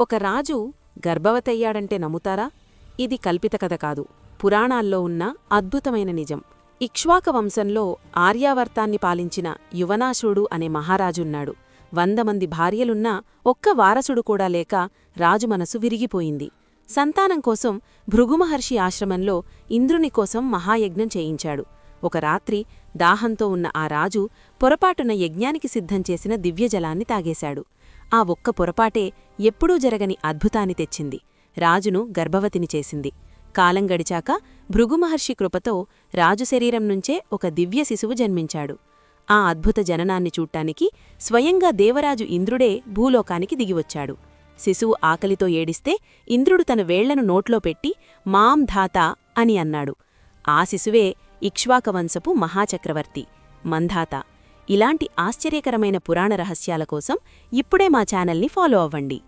ఒక రాజు గర్భవతయ్యాడంటే నమ్ముతారా? ఇది కల్పిత కథ కాదు. పురాణాల్లో ఉన్న అద్భుతమైన నిజం. ఇక్ష్వాక వంశంలో ఆర్యావర్తాన్ని పాలించిన యువనాశుడు అనే మహారాజున్నాడు. వంద మంది భార్యలున్నా ఒక్క వారసుడు కూడా లేక రాజు మనసు విరిగిపోయింది. సంతానం కోసం భృగుమహర్షి ఆశ్రమంలో ఇంద్రుని కోసం మహాయజ్ఞం చేయించాడు. ఒక రాత్రి దాహంతో ఉన్న ఆ రాజు పొరపాటున యజ్ఞానికి సిద్ధం చేసిన దివ్యజలాన్ని తాగేశాడు. ఆ ఒక్క పొరపాటే ఎప్పుడూ జరగని అద్భుతాన్ని తెచ్చింది. రాజును గర్భవతిని చేసింది. కాలం గడిచాక భృగుమహర్షి కృపతో రాజు శరీరం నుంచే ఒక దివ్య శిశువు జన్మించాడు. ఆ అద్భుత జననాన్ని చూడ్టానికి స్వయంగా దేవరాజు ఇంద్రుడే భూలోకానికి దిగివచ్చాడు. శిశువు ఆకలితో ఏడిస్తే ఇంద్రుడు తన వేళ్ళను నోట్లో పెట్టి మాం ధాత అని అన్నాడు. ఆ శిశువే ఇక్ష్వాకవంశపు మహాచక్రవర్తి మంధాత. ఇలాంటి ఆశ్చర్యకరమైన పురాణ రహస్యాల కోసం ఇప్పుడే మా ఛానల్ని ఫాలో అవ్వండి.